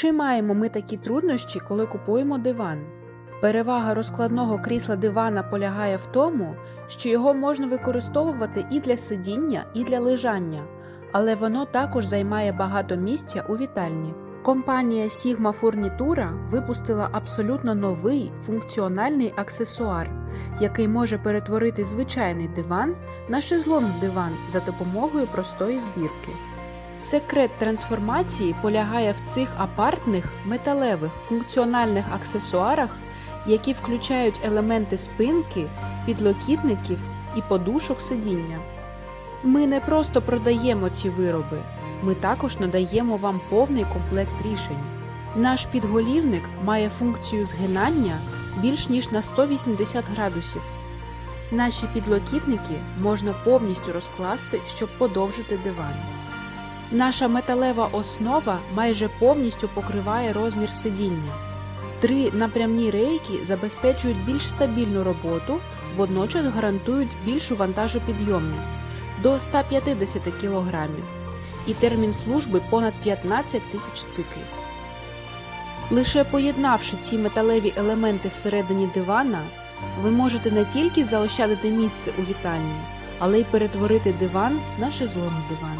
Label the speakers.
Speaker 1: Чи маємо ми такі труднощі, коли купуємо диван? Перевага розкладного крісла дивана полягає в тому, що його можна використовувати і для сидіння, і для лежання, але воно також займає багато місця у вітальні. Компанія Sigma Furnitura випустила абсолютно новий функціональний аксесуар, який може перетворити звичайний диван на шезлонг-диван за допомогою простої збірки. Секрет трансформації полягає в цих апартних металевих функціональних аксесуарах, які включають елементи спинки, підлокітників і подушок сидіння. Ми не просто продаємо ці вироби, ми також надаємо вам повний комплект рішень. Наш підголівник має функцію згинання більш ніж на 180 градусів. Наші підлокітники можна повністю розкласти, щоб подовжити диван. Наша металева основа майже повністю покриває розмір сидіння. Три напрямні рейки забезпечують більш стабільну роботу, водночас гарантують більшу вантажопідйомність до 150 кг і термін служби понад 15 тисяч циклів. Лише поєднавши ці металеві елементи всередині дивана, ви можете не тільки заощадити місце у вітальні, але й перетворити диван на шезлонг диван.